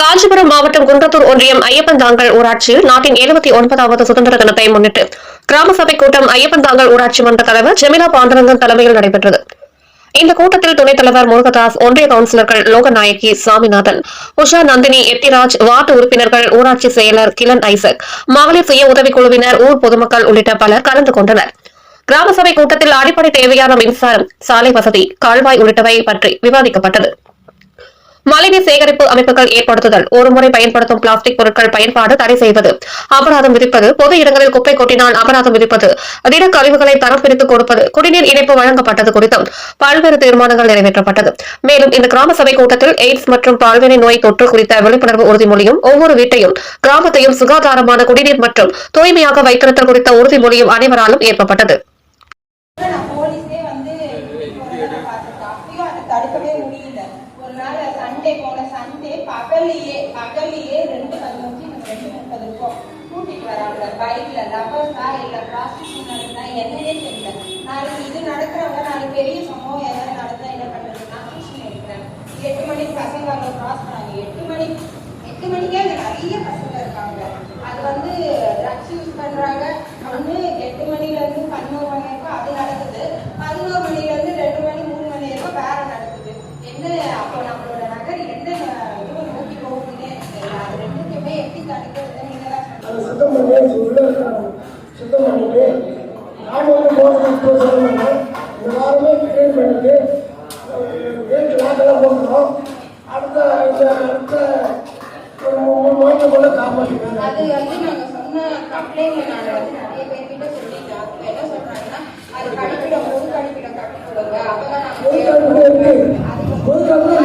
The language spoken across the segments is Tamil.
காஞ்சிபுரம் மாவட்டம் குன்றத்தூர் ஒன்றியம் ஐயப்பன் தாங்கல் ஊராட்சியில் நாட்டின் எழுபத்தி ஒன்பதாவது சுதந்திர தினத்தை முன்னிட்டு கிராம சபை கூட்டம் ஐயப்பன் தாங்கல் ஊராட்சி மன்ற தலைவர் ஜெமிலா பாண்டரங்கன் தலைமையில் நடைபெற்றது. இந்த கூட்டத்தில் துணைத் தலைவர் முருகதாஸ் ஒன்றிய கவுன்சிலர்கள் லோகநாயகி சாமிநாதன் உஷா நந்தினி எத்திராஜ் வார்டு உறுப்பினர்கள் ஊராட்சி செயலர் கிலன் ஐசக் மகளிர் சுய உதவிக் குழுவினர் ஊர் பொதுமக்கள் உள்ளிட்ட பலர் கலந்து கொண்டனர். கிராம சபை கூட்டத்தில் அடிப்படை தேவையான மின்சாரம் சாலை வசதி கால்வாய் உள்ளிட்டவை பற்றி விவாதிக்கப்பட்டது. மழைநீர் சேகரிப்பு அமைப்புகள் ஏற்படுத்துதல். ஒருமுறை பயன்படுத்தும் பிளாஸ்டிக் பொருட்கள் பயன்பாடு தடை செய்வது. அபராதம் விதிப்பது. பொது இடங்களில் குப்பை கொட்டினால் அபராதம் விதிப்பது. திட கழிவுகளை தரம் பிரித்துக் கொடுப்பது. குடிநீர் இணைப்பு வழங்கப்பட்டது குறித்தும் பல்வேறு தீர்மானங்கள் நிறைவேற்றப்பட்டது. மேலும் இந்த கிராம சபை கூட்டத்தில் எய்ட்ஸ் மற்றும் பால்வினை நோய் தொற்று குறித்த விழிப்புணர்வு உறுதிமொழியும் ஒவ்வொரு வீட்டையும் கிராமத்தையும் சுகாதாரமான குடிநீர் மற்றும் தூய்மையாக வைத்திருத்தல் குறித்த உறுதிமொழியும் அனைவராலும் ஏற்பட்டது நான் போலீஸே வந்து போறதை பார்த்துட்டேன். அப்பயும் அதை தடுக்கவே முடியல. ஒரு நாள் சண்டே போன சண்டே பகலையே பகலையே ரெண்டு பதினஞ்சு ரெண்டு முப்பது இருக்கும். கூட்டிட்டு வராங்க. பைக்ல லவர்ஸா இல்ல ப்ராஸ்டியூஷன் என்னன்னே தெரியல. நாளைக்கு இது நடக்கிறவங்க நாளைக்கு பெரிய சம்பவம் ஏதாவது நடந்தா என்ன பண்றது நான் டியூஷன் எடுக்கிறேன் எட்டு மணிக்கு பசங்க அங்க கிராஸ் பண்ணாங்க. எட்டு மணி எட்டு மணிக்கே அங்க நிறைய பசங்க இருக்காங்க. அது வந்து ட்ரக்ஸ் யூஸ் பண்றாங்க ஒண்ணு எட்டு மணில இருந்து பதினோரு மணி வரைக்கும் அது நடக்குது பதினோரு மணில இருந்து ரெண்டு மணி மூணு மணி வரைக்கும் வேற நடக்குது என்ன அப்போ நம்மளோட நகர் என்ன இதுவை நோக்கி போகுதுன்னே எனக்கு தெரியல அது ரெண்டுத்தையுமே எப்படி தடுக்கிறது நீங்க தான் அதை சுத்தம் பண்ணி சுத்தம் பண்ணிட்டு நாம வந்து போகிறதுக்கு சொல்லுவாங்க இந்த வாரமே க்ளீன் பண்ணிட்டு வீட்டு லாக்கெல்லாம் போட்டுறோம் அடுத்த இந்த அடுத்த ஒரு மூணு மாதத்துக்குள்ள காப்பாற்றிக்கணும் அது வந்து நாங்க சொன்ன கம்ப்ளைண்ட் நாங்க வந்து நிறைய பேர்கிட்ட சொல்லிட்டோம். அவங்க என்ன சொல்றாங்கன்னா அது கழிப்பிடம் பொது கழிப்பிடம் கட்டி கொடுங்க. அப்பதான் பொது நாங்க கழிப்பிடம் இருக்கு. பொது கழிப்பிடம்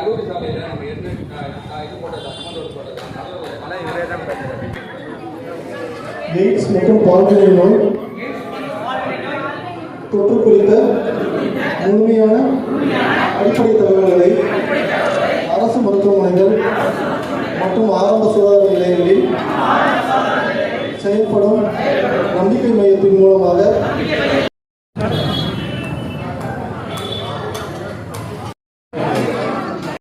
கல்லூரி சாலையில் நம்ம என்ன இது போட்டது அம்மன் மற்றும் பால்வினை நோய் தொற்று குறித்த முழுமையான அடிப்படை தகவல்களை அரசு மருத்துவமனைகள் மற்றும் ஆரம்ப சுகாதார நிலையங்களில் செயல்படும் நம்பிக்கை மையத்தின் மூலமாக